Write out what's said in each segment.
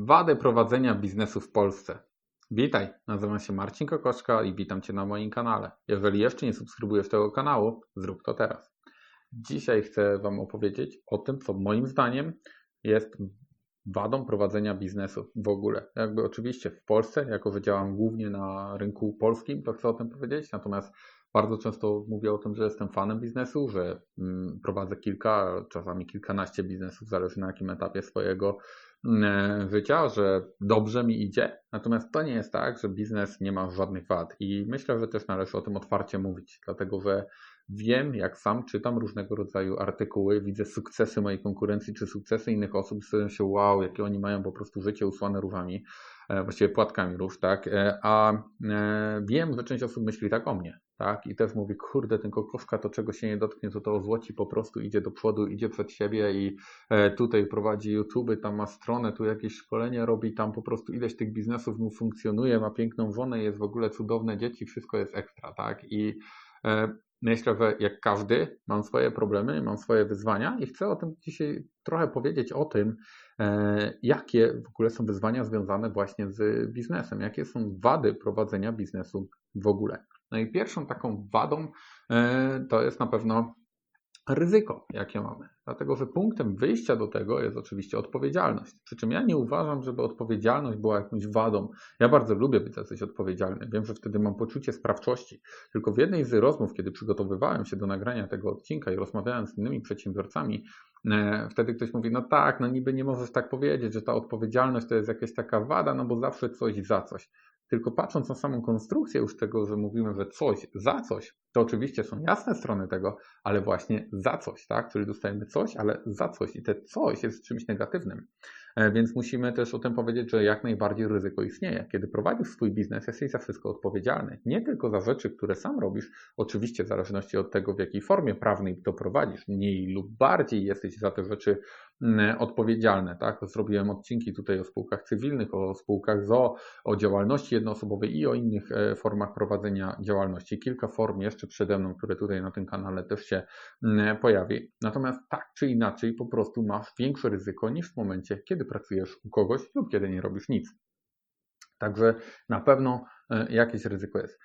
Wady prowadzenia biznesu w Polsce. Witaj, nazywam się Marcin Kokoszka i witam Cię na moim kanale. Jeżeli jeszcze nie subskrybujesz tego kanału, zrób to teraz. Dzisiaj chcę Wam opowiedzieć o tym, co moim zdaniem jest wadą prowadzenia biznesu w ogóle. Jakby oczywiście w Polsce, jako że działam głównie na rynku polskim, to chcę o tym powiedzieć, natomiast bardzo często mówię o tym, że jestem fanem biznesu, że mm, prowadzę kilka, czasami kilkanaście biznesów, zależy na jakim etapie swojego mm, życia, że dobrze mi idzie. Natomiast to nie jest tak, że biznes nie ma żadnych wad. I myślę, że też należy o tym otwarcie mówić, dlatego że wiem, jak sam czytam różnego rodzaju artykuły, widzę sukcesy mojej konkurencji czy sukcesy innych osób, zastanawiam się, wow, jakie oni mają po prostu życie usłane różami, e, właściwie płatkami róż, tak? E, a e, wiem, że część osób myśli tak o mnie tak? I też mówi, kurde, ten kokoszka to czego się nie dotknie, to to ozłoci po prostu idzie do przodu, idzie przed siebie i tutaj prowadzi YouTube, tam ma stronę, tu jakieś szkolenie robi, tam po prostu ileś tych biznesów mu funkcjonuje, ma piękną żonę, jest w ogóle cudowne dzieci, wszystko jest ekstra, tak? I e, myślę, że jak każdy, mam swoje problemy, mam swoje wyzwania i chcę o tym dzisiaj trochę powiedzieć o tym, e, jakie w ogóle są wyzwania związane właśnie z biznesem, jakie są wady prowadzenia biznesu w ogóle. No i pierwszą taką wadą e, to jest na pewno ryzyko, jakie mamy. Dlatego, że punktem wyjścia do tego jest oczywiście odpowiedzialność. Przy czym ja nie uważam, żeby odpowiedzialność była jakąś wadą. Ja bardzo lubię być jacyś odpowiedzialny. Wiem, że wtedy mam poczucie sprawczości. Tylko w jednej z rozmów, kiedy przygotowywałem się do nagrania tego odcinka i rozmawiałem z innymi przedsiębiorcami, e, wtedy ktoś mówi, no tak, no niby nie możesz tak powiedzieć, że ta odpowiedzialność to jest jakaś taka wada, no bo zawsze coś za coś. Tylko patrząc na samą konstrukcję już tego, że mówimy, że coś za coś, to oczywiście są jasne strony tego, ale właśnie za coś, tak? Czyli dostajemy coś, ale za coś i te coś jest czymś negatywnym. E, więc musimy też o tym powiedzieć, że jak najbardziej ryzyko istnieje. Kiedy prowadzisz swój biznes, jesteś za wszystko odpowiedzialny. Nie tylko za rzeczy, które sam robisz, oczywiście w zależności od tego, w jakiej formie prawnej to prowadzisz, mniej lub bardziej jesteś za te rzeczy odpowiedzialne. Tak? Zrobiłem odcinki tutaj o spółkach cywilnych, o spółkach ZO, o działalności jednoosobowej i o innych e, formach prowadzenia działalności. Kilka form jeszcze przede mną, które tutaj na tym kanale też się pojawi. Natomiast tak czy inaczej, po prostu masz większe ryzyko niż w momencie, kiedy pracujesz u kogoś lub kiedy nie robisz nic. Także na pewno e, jakieś ryzyko jest.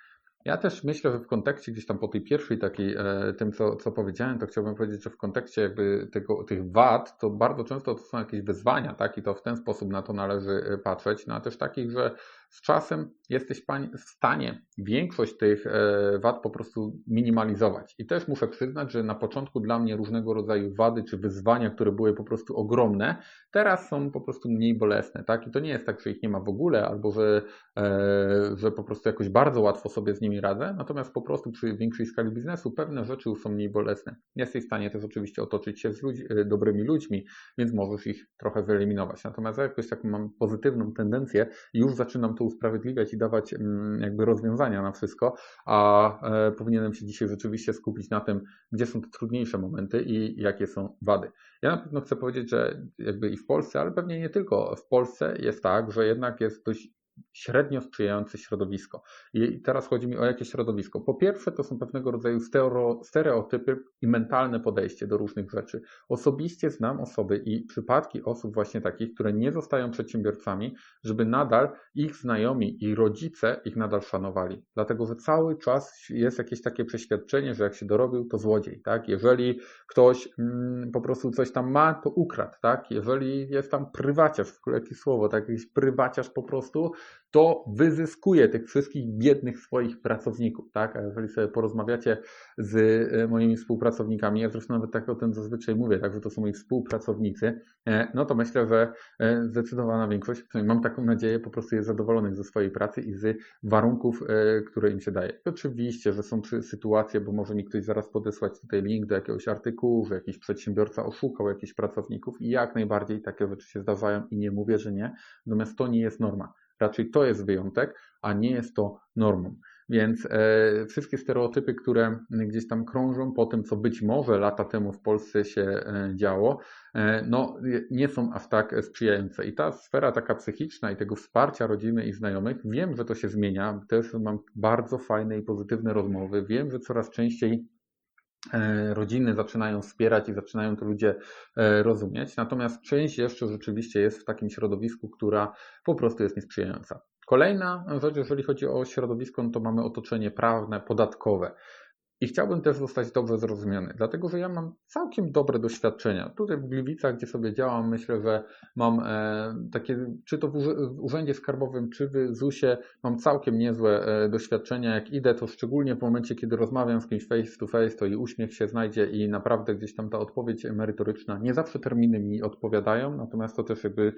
Ja też myślę, że w kontekście gdzieś tam po tej pierwszej takiej, e, tym co, co powiedziałem, to chciałbym powiedzieć, że w kontekście jakby tego, tych wad, to bardzo często to są jakieś wyzwania, tak, i to w ten sposób na to należy e, patrzeć, no a też takich, że z czasem jesteś w stanie większość tych e, wad po prostu minimalizować. I też muszę przyznać, że na początku dla mnie różnego rodzaju wady czy wyzwania, które były po prostu ogromne, teraz są po prostu mniej bolesne. Tak? I to nie jest tak, że ich nie ma w ogóle, albo że, e, że po prostu jakoś bardzo łatwo sobie z nimi radzę. Natomiast po prostu przy większej skali biznesu pewne rzeczy już są mniej bolesne. Jesteś w stanie też oczywiście otoczyć się z e, dobrymi ludźmi, więc możesz ich trochę wyeliminować. Natomiast ja jakoś taką mam pozytywną tendencję i już zaczynam to usprawiedliwiać i dawać mm, jakby rozwiązania na wszystko, a e, powinienem się dzisiaj rzeczywiście skupić na tym, gdzie są te trudniejsze momenty i jakie są wady. Ja na pewno chcę powiedzieć, że jakby i w Polsce, ale pewnie nie tylko w Polsce jest tak, że jednak jest dość średnio sprzyjające środowisko. I teraz chodzi mi o jakie środowisko. Po pierwsze, to są pewnego rodzaju stereotypy i mentalne podejście do różnych rzeczy. Osobiście znam osoby i przypadki osób właśnie takich, które nie zostają przedsiębiorcami, żeby nadal ich znajomi i rodzice ich nadal szanowali. Dlatego, że cały czas jest jakieś takie przeświadczenie, że jak się dorobił, to złodziej. Tak? Jeżeli ktoś mm, po prostu coś tam ma, to ukradł. Tak? Jeżeli jest tam prywaciarz, w ogóle jakieś słowo, tak? jakiś prywaciarz po prostu, to wyzyskuje tych wszystkich biednych swoich pracowników, tak? A jeżeli sobie porozmawiacie z e, moimi współpracownikami, ja zresztą nawet tak o tym zazwyczaj mówię, tak, że to są moi współpracownicy, e, no to myślę, że e, zdecydowana większość, mam taką nadzieję, po prostu jest zadowolonych ze swojej pracy i z warunków, które im się daje. Oczywiście, że są sytuacje, bo może mi ktoś zaraz podesłać tutaj link do jakiegoś artykułu, że jakiś przedsiębiorca oszukał jakichś pracowników i jak najbardziej takie rzeczy się zdarzają i nie mówię, że nie, natomiast to nie jest norma. Raczej to jest wyjątek, a nie jest to normą. Więc e, wszystkie stereotypy, które gdzieś tam krążą po tym, co być może lata temu w Polsce się e, działo, e, no, nie są aż tak sprzyjające. I ta sfera taka psychiczna i tego wsparcia rodziny i znajomych, wiem, że to się zmienia. Też mam bardzo fajne i pozytywne rozmowy. Wiem, że coraz częściej rodziny zaczynają wspierać i zaczynają to ludzie e, rozumieć. Natomiast część jeszcze rzeczywiście jest w takim środowisku, która po prostu jest niesprzyjająca. Kolejna rzecz, jeżeli chodzi o środowisko, no to mamy otoczenie prawne, podatkowe. I chciałbym też zostać dobrze zrozumiany, dlatego że ja mam całkiem dobre doświadczenia. Tutaj w Gliwicach, gdzie sobie działam, myślę, że mam e, takie, czy to w, Urzędzie Skarbowym, czy w ZUS-ie, mam całkiem niezłe e, doświadczenia. Jak idę, to szczególnie w momencie, kiedy rozmawiam z kimś face to face, to i uśmiech się znajdzie i naprawdę gdzieś tam ta odpowiedź merytoryczna. Nie zawsze terminy mi odpowiadają, natomiast to też jakby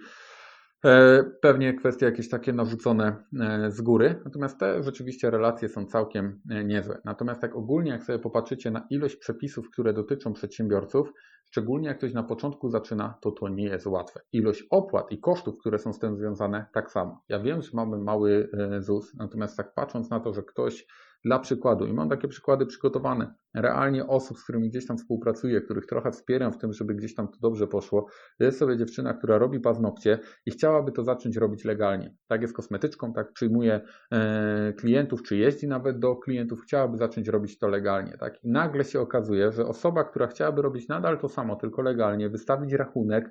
pewnie kwestie jakieś takie narzucone e, z góry, natomiast te rzeczywiście relacje są całkiem e, niezłe. Natomiast tak ogólnie, jak sobie popatrzycie na ilość przepisów, które dotyczą przedsiębiorców, szczególnie jak ktoś na początku zaczyna, to to nie jest łatwe. Ilość opłat i kosztów, które są z tym związane, tak samo. Ja wiem, że mamy mały ZUS, natomiast tak patrząc na to, że ktoś dla przykładu, i mam takie przykłady przygotowane, realnie osób, z którymi gdzieś tam współpracuję, których trochę wspieram w tym, żeby gdzieś tam to dobrze poszło, jest sobie dziewczyna, która robi paznokcie i chciałaby to zacząć robić legalnie. Tak jest kosmetyczką, tak przyjmuje e, klientów, czy jeździ nawet do klientów, chciałaby zacząć robić to legalnie. Tak? I nagle się okazuje, że osoba, która chciałaby robić nadal to samo, tylko legalnie, wystawić rachunek,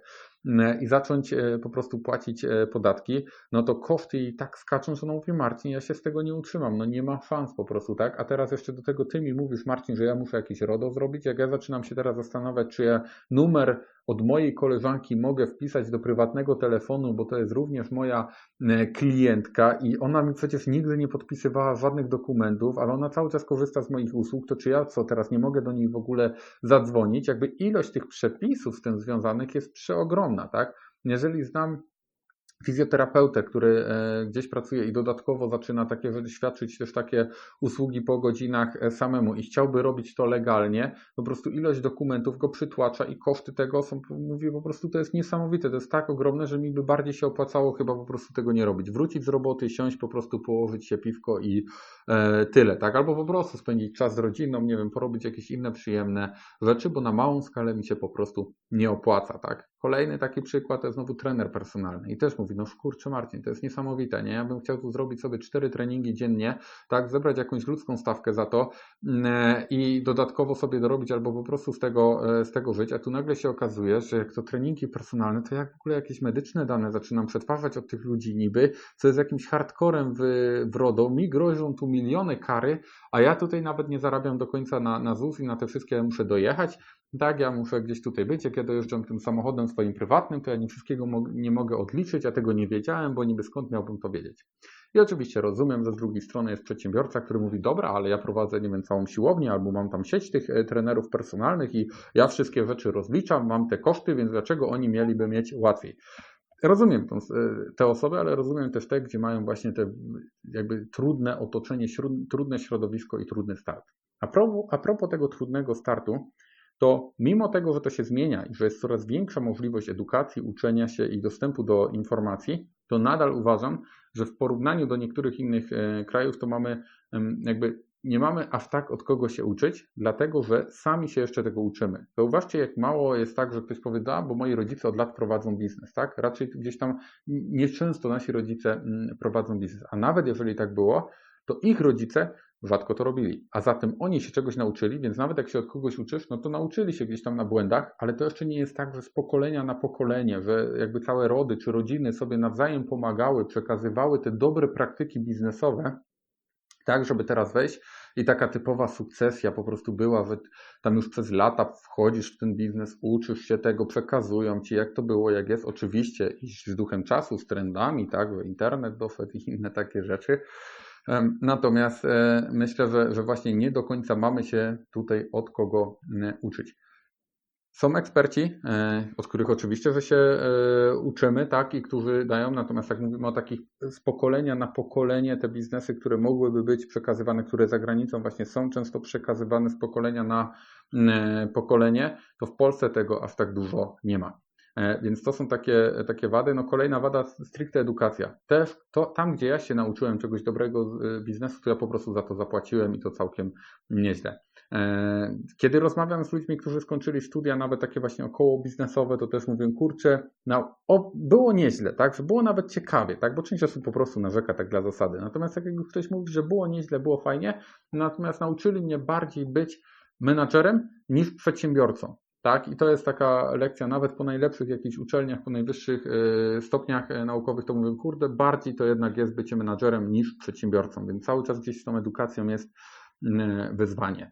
i zacząć e, po prostu płacić e, podatki, no to koszty i tak skaczą, że no mówi Marcin, ja się z tego nie utrzymam, no nie ma szans po prostu, tak? A teraz jeszcze do tego ty mi mówisz, Marcin, że ja muszę jakieś RODO zrobić, jak ja zaczynam się teraz zastanawiać, czy ja numer od mojej koleżanki mogę wpisać do prywatnego telefonu, bo to jest również moja e, klientka i ona mi przecież nigdy nie podpisywała żadnych dokumentów, ale ona cały czas korzysta z moich usług, to czy ja co, teraz nie mogę do niej w ogóle zadzwonić? Jakby ilość tych przepisów z tym związanych jest przeogromna, tak? Jeżeli znam fizjoterapeutę, który e, gdzieś pracuje i dodatkowo zaczyna takie świadczyć też takie usługi po godzinach e, samemu i chciałby robić to legalnie, po prostu ilość dokumentów go przytłacza i koszty tego są, mówię, po prostu to jest niesamowite, to jest tak ogromne, że mi by bardziej się opłacało chyba po prostu tego nie robić. Wrócić z roboty, siąść, po prostu położyć się piwko i e, tyle, tak? Albo po prostu spędzić czas z rodziną, nie wiem, porobić jakieś inne przyjemne rzeczy, bo na małą skalę mi się po prostu nie opłaca, tak? Kolejny taki przykład to znowu trener personalny i też mówi, no kurczę Marcin, to jest niesamowite, nie? Ja bym chciał tu zrobić sobie cztery treningi dziennie, tak, zebrać jakąś ludzką stawkę za to mm, i dodatkowo sobie dorobić albo po prostu z tego, e, z tego żyć, a tu nagle się okazuje, że jak to treningi personalne, to jak w ogóle jakieś medyczne dane zaczynam przetwarzać od tych ludzi niby, co jest jakimś hardcorem w, w RODO, mi grożą tu miliony kary, a ja tutaj nawet nie zarabiam do końca na, na ZUS i na te wszystkie muszę dojechać, tak, ja muszę gdzieś tutaj być, jak ja dojeżdżam tym samochodem swoim prywatnym, to ja nie wszystkiego nie mogę odliczyć, ja tego nie wiedziałem, bo niby skąd miałbym to wiedzieć. I oczywiście rozumiem, że z drugiej strony jest przedsiębiorca, który mówi, dobra, ale ja prowadzę, nie wiem, całą siłownię, albo mam tam sieć tych e, trenerów personalnych i ja wszystkie rzeczy rozliczam, mam te koszty, więc dlaczego oni mieliby mieć łatwiej? Rozumiem tą, e, te osoby, ale rozumiem też te, gdzie mają właśnie te jakby trudne otoczenie, trudne środowisko i trudny start. A propos, a propos tego trudnego startu, to mimo tego, że to się zmienia i że jest coraz większa możliwość edukacji, uczenia się i dostępu do informacji, to nadal uważam, że w porównaniu do niektórych innych e, krajów to mamy jakby nie mamy aż tak od kogo się uczyć, dlatego że sami się jeszcze tego uczymy. Zauważcie, jak mało jest tak, że ktoś powie, bo moi rodzice od lat prowadzą biznes, tak? Raczej gdzieś tam nieczęsto nasi rodzice mm, prowadzą biznes, a nawet jeżeli tak było, to ich rodzice rzadko to robili. A zatem oni się czegoś nauczyli, więc nawet jak się od kogoś uczysz, no to nauczyli się gdzieś tam na błędach, ale to jeszcze nie jest tak, że z pokolenia na pokolenie, że jakby całe rody czy rodziny sobie nawzajem pomagały, przekazywały te dobre praktyki biznesowe, tak, żeby teraz wejść i taka typowa sukcesja po prostu była, że tam już przez lata wchodzisz w ten biznes, uczysz się tego, przekazują ci, jak to było, jak jest. Oczywiście iść z duchem czasu, z trendami, tak, internet doszedł i inne takie rzeczy, Natomiast e, myślę, że, że właśnie nie do końca mamy się tutaj od kogo uczyć. Są eksperci, e, od których oczywiście, że się e, uczymy, tak, i którzy dają, natomiast jak mówimy o takich z pokolenia na pokolenie, te biznesy, które mogłyby być przekazywane, które za granicą właśnie są często przekazywane z pokolenia na pokolenie, to w Polsce tego aż tak dużo nie ma. E, więc to są takie, takie wady. No kolejna wada, stricte edukacja. Też to, tam, gdzie ja się nauczyłem czegoś dobrego z biznesu, to ja po prostu za to zapłaciłem i to całkiem nieźle. E, kiedy rozmawiam z ludźmi, którzy skończyli studia, nawet takie właśnie około biznesowe, to też mówię, kurczę, no, o, było nieźle, tak, że było nawet ciekawie, tak, bo część osób po prostu narzeka tak dla zasady. Natomiast jak ktoś mówi, że było nieźle, było fajnie, natomiast nauczyli mnie bardziej być menadżerem niż przedsiębiorcą. Tak, i to jest taka lekcja, nawet po najlepszych jakichś uczelniach, po najwyższych y, stopniach y, naukowych, to mówię, kurde, bardziej to jednak jest bycie menadżerem niż przedsiębiorcą, więc cały czas gdzieś z tą edukacją jest y, wyzwanie.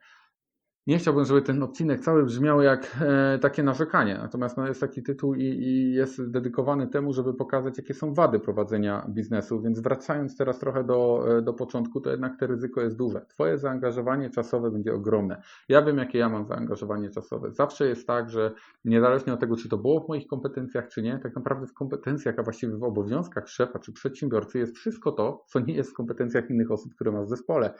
Nie chciałbym, żeby ten odcinek cały brzmiał jak e, takie narzekanie, natomiast no, jest taki tytuł i, i, jest dedykowany temu, żeby pokazać, jakie są wady prowadzenia biznesu. Więc wracając teraz trochę do, e, do początku, to jednak to ryzyko jest duże. Twoje zaangażowanie czasowe będzie ogromne. Ja wiem, jakie ja mam zaangażowanie czasowe. Zawsze jest tak, że niezależnie od tego, czy to było w moich kompetencjach, czy nie, tak naprawdę w kompetencjach, a właściwie w obowiązkach szefa czy przedsiębiorcy jest wszystko to, co nie jest w kompetencjach innych osób, które masz w zespole.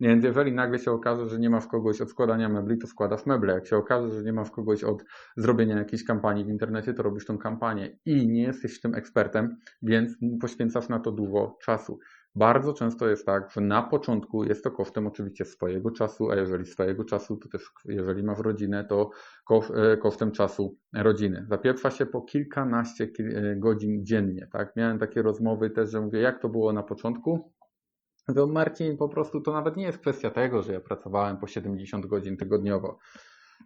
Więc jeżeli nagle się okaże, że nie masz kogoś od składania mebli, to składasz meble. Jak się okaże, że nie masz kogoś od zrobienia jakiejś kampanii w internecie, to robisz tą kampanię i nie jesteś tym ekspertem, więc poświęcasz na to dużo czasu. Bardzo często jest tak, że na początku jest to kosztem oczywiście swojego czasu, a jeżeli swojego czasu, to też jeżeli masz rodzinę, to e, kosztem czasu rodziny. Zapieprza się po kilkanaście e, godzin dziennie. Tak? Miałem takie rozmowy też, że mówię, jak to było na początku, to Marcin, po prostu to nawet nie jest kwestia tego, że ja pracowałem po 70 godzin tygodniowo.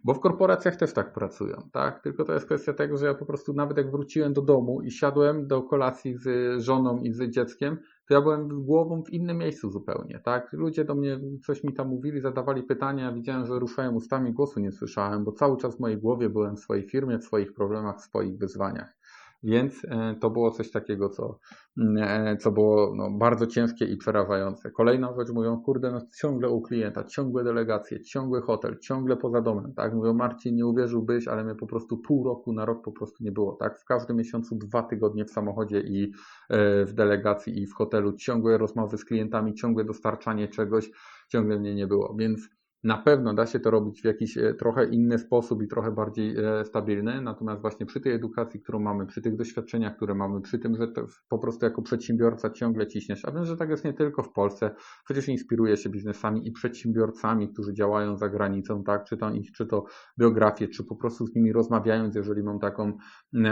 Bo w korporacjach też tak pracują, tak? Tylko to jest kwestia tego, że ja po prostu nawet jak wróciłem do domu i siadłem do kolacji z żoną i z dzieckiem, to ja byłem głową w innym miejscu zupełnie, tak? Ludzie do mnie coś mi tam mówili, zadawali pytania, widziałem, że ruszają ustami, głosu nie słyszałem, bo cały czas w mojej głowie byłem w swojej firmie, w swoich problemach, w swoich wyzwaniach. Więc e, to było coś takiego, co, mm, e, co było no, bardzo ciężkie i przerażające. Kolejna rzecz, mówią, kurde, no ciągle u klienta, ciągłe delegacje, ciągły hotel, ciągle poza domem, tak? Mówią, Marcin, nie uwierzyłbyś, ale mnie po prostu pół roku na rok po prostu nie było, tak? W każdym miesiącu dwa tygodnie w samochodzie i e, w delegacji i w hotelu, ciągłe rozmowy z klientami, ciągłe dostarczanie czegoś, ciągle mnie nie było, więc na pewno da się to robić w jakiś e, trochę inny sposób i trochę bardziej e, stabilny, natomiast właśnie przy tej edukacji, którą mamy, przy tych doświadczeniach, które mamy, przy tym, że po prostu jako przedsiębiorca ciągle ciśniesz, a wiem, że tak jest nie tylko w Polsce, przecież inspiruje się biznesami i przedsiębiorcami, którzy działają za granicą, tak, czytam ich, czy to biografię, czy po prostu z nimi rozmawiając, jeżeli mam taką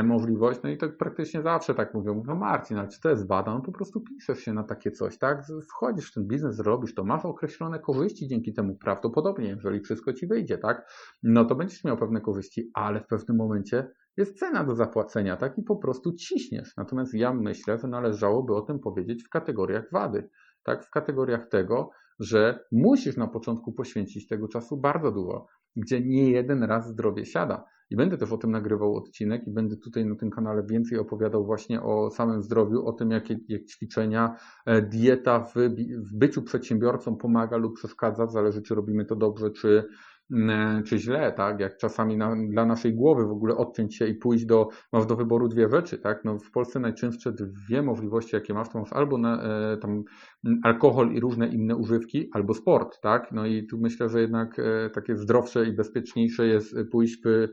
możliwość, no i tak praktycznie zawsze tak mówią, mówią Marcin, ale czy to jest wada? No po prostu piszesz się na takie coś, tak, wchodzisz w ten biznes, robisz to, masz określone korzyści dzięki temu prawdopodobnie, podobnie, jeżeli wszystko ci wyjdzie, tak, no to będziesz miał pewne korzyści, ale w pewnym momencie jest cena do zapłacenia, tak, i po prostu ciśniesz. Natomiast ja myślę, że należałoby o tym powiedzieć w kategoriach wady, tak, w kategoriach tego, że musisz na początku poświęcić tego czasu bardzo dużo, gdzie nie jeden raz zdrowie siada. I będę też o tym nagrywał odcinek i będę tutaj na tym kanale więcej opowiadał właśnie o samym zdrowiu, o tym, jakie jak ćwiczenia, e, dieta w, w byciu przedsiębiorcą pomaga lub przeszkadza, zależy czy robimy to dobrze, czy, czy źle, tak? Jak czasami na, dla naszej głowy w ogóle odciąć się i pójść do, masz do wyboru dwie rzeczy, tak? No w Polsce najczęstsze dwie możliwości, jakie masz, to masz albo na, e, tam alkohol i różne inne używki, albo sport, tak? No i tu myślę, że jednak e, takie zdrowsze i bezpieczniejsze jest pójść w E,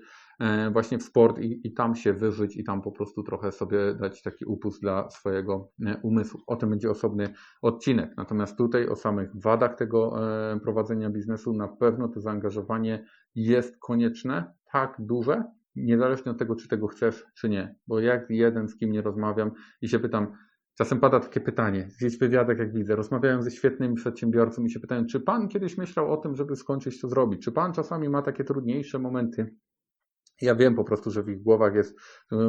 właśnie w sport i, i tam się wyżyć i tam po prostu trochę sobie dać taki upust dla swojego e, umysłu. O tym będzie osobny odcinek. Natomiast tutaj o samych wadach tego e, prowadzenia biznesu na pewno to zaangażowanie jest konieczne, tak duże, niezależnie od tego, czy tego chcesz, czy nie. Bo jak jeden, z kim nie rozmawiam i się pytam, Czasem pada takie pytanie, gdzieś w wywiadach jak widzę, rozmawiają ze świetnymi przedsiębiorcami i się pytają, czy pan kiedyś myślał o tym, żeby skończyć to zrobić? Czy pan czasami ma takie trudniejsze momenty? Ja wiem po prostu, że w ich głowach jest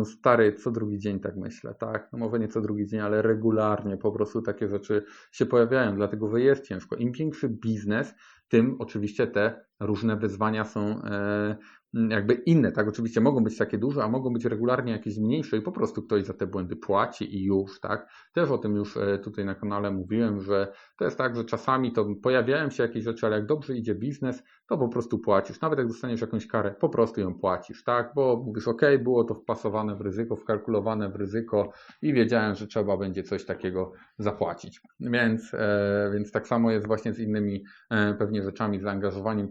stary, co drugi dzień tak myślę, tak? No może nie co drugi dzień, ale regularnie po prostu takie rzeczy się pojawiają, dlatego że jest ciężko. Im większy biznes, tym oczywiście te różne wyzwania są e, jakby inne, tak? Oczywiście mogą być takie duże, a mogą być regularnie jakieś mniejsze i po prostu ktoś za te błędy płaci i już, tak? Też o tym już e, tutaj na kanale mówiłem, że to jest tak, że czasami to pojawiają się jakieś rzeczy, ale jak dobrze idzie biznes, to po prostu płacisz. Nawet jak dostaniesz jakąś karę, po prostu ją płacisz, tak? Bo mówisz, ok, było to wpasowane w ryzyko, wkalkulowane w ryzyko i wiedziałem, że trzeba będzie coś takiego zapłacić. Więc, e, więc tak samo jest właśnie z innymi pewnie rzeczami, zaangażowaniem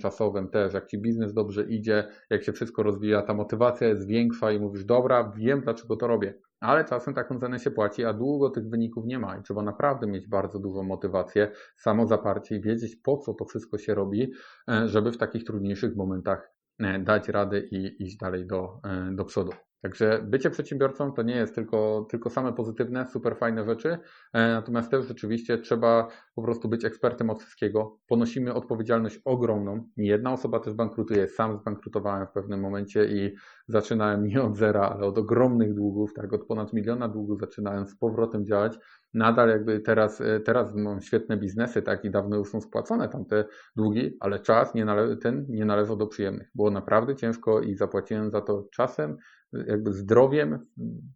też, jak ci biznes dobrze idzie, jak się wszystko rozwija, ta motywacja jest większa i mówisz, dobra, wiem dlaczego to robię. Ale czasem taką cenę się płaci, a długo tych wyników nie ma i trzeba naprawdę mieć bardzo dużą motywację, samozaparcie i wiedzieć po co to wszystko się robi, e, żeby w takich trudniejszych momentach e, dać radę i iść dalej do, e, do przodu. Także bycie przedsiębiorcą to nie jest tylko, tylko same pozytywne, super fajne rzeczy, e, natomiast też rzeczywiście trzeba po prostu być ekspertem od wszystkiego. Ponosimy odpowiedzialność ogromną. Nie jedna osoba też bankrutuje. Sam zbankrutowałem w pewnym momencie i zaczynałem nie od zera, ale od ogromnych długów, tak, od ponad miliona długów zaczynałem z powrotem działać. Nadal jakby teraz, e, teraz mam świetne biznesy, tak, i dawno już są spłacone tamte długi, ale czas nie nale- ten nie należał do przyjemnych. Było naprawdę ciężko i zapłaciłem za to czasem, jakby zdrowiem,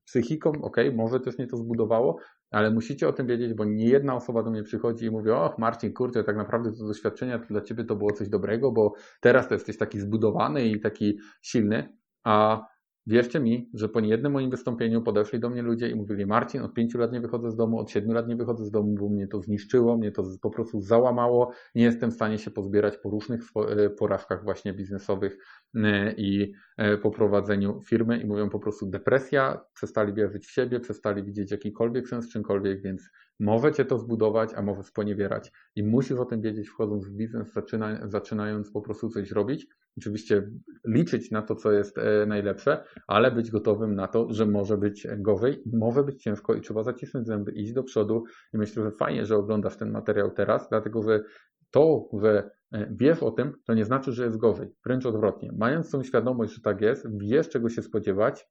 psychiką, ok, może też mnie to zbudowało, ale musicie o tym wiedzieć, bo nie jedna osoba do mnie przychodzi i mówi, och Marcin, kurczę, tak naprawdę to doświadczenia to dla Ciebie to było coś dobrego, bo teraz to jesteś taki zbudowany i taki silny, a wierzcie mi, że po niejednym moim wystąpieniu podeszli do mnie ludzie i mówili, Marcin, od pięciu lat nie wychodzę z domu, od siedmiu lat nie wychodzę z domu, bo mnie to zniszczyło, mnie to po prostu załamało, nie jestem w stanie się pozbierać po różnych e, porażkach właśnie biznesowych e, i e, po prowadzeniu firmy i mówią po prostu depresja, przestali wierzyć w siebie, przestali widzieć jakikolwiek sens czymkolwiek, więc możecie to zbudować, a może sponiewierać i musisz o tym wiedzieć wchodząc w biznes, zaczyna, zaczynając po prostu coś robić. Oczywiście liczyć na to, co jest najlepsze, ale być gotowym na to, że może być gorzej, może być ciężko i trzeba zacisnąć zęby, iść do przodu i myślę, że fajnie, że oglądasz ten materiał teraz, dlatego że to, że wiesz o tym, to nie znaczy, że jest gorzej. Wręcz odwrotnie. Mając tą świadomość, że tak jest, wiesz czego się spodziewać,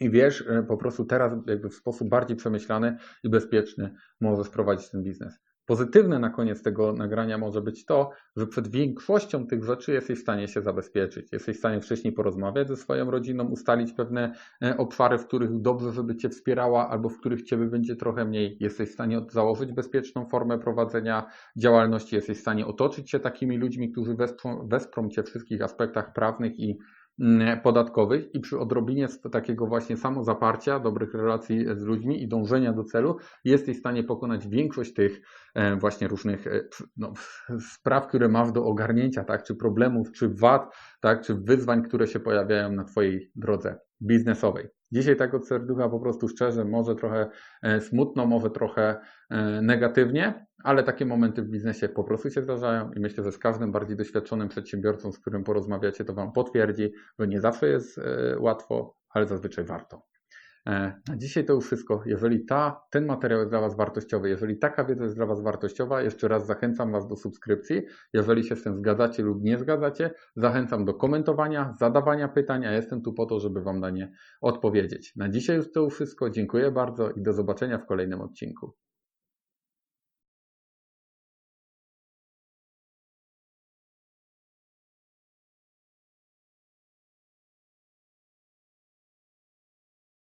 i wiesz, po prostu teraz jakby w sposób bardziej przemyślany i bezpieczny możesz prowadzić ten biznes. Pozytywne na koniec tego nagrania może być to, że przed większością tych rzeczy jesteś w stanie się zabezpieczyć. Jesteś w stanie wcześniej porozmawiać ze swoją rodziną, ustalić pewne e, obszary, w których dobrze, żeby Cię wspierała, albo w których Ciebie będzie trochę mniej. Jesteś w stanie założyć bezpieczną formę prowadzenia działalności, jesteś w stanie otoczyć się takimi ludźmi, którzy wesprą, wesprą Cię w wszystkich aspektach prawnych i podatkowych i przy odrobinie takiego właśnie samozaparcia, dobrych relacji z ludźmi i dążenia do celu jesteś w stanie pokonać większość tych e, właśnie różnych e, no, spraw, które masz do ogarnięcia, tak, czy problemów, czy wad, tak, czy wyzwań, które się pojawiają na Twojej drodze biznesowej. Dzisiaj tak od serducha po prostu szczerze, może trochę e, smutno, może trochę e, negatywnie, ale takie momenty w biznesie po prostu się zdarzają i myślę, że z każdym bardziej doświadczonym przedsiębiorcą, z którym porozmawiacie, to Wam potwierdzi, że nie zawsze jest e, łatwo, ale zazwyczaj warto. E, na dzisiaj to już wszystko. Jeżeli ta, ten materiał jest dla Was wartościowy, jeżeli taka wiedza jest dla Was wartościowa, jeszcze raz zachęcam Was do subskrypcji. Jeżeli się z tym zgadzacie lub nie zgadzacie, zachęcam do komentowania, zadawania pytań, a jestem tu po to, żeby Wam na nie odpowiedzieć. Na dzisiaj już to już wszystko. Dziękuję bardzo i do zobaczenia w kolejnym odcinku.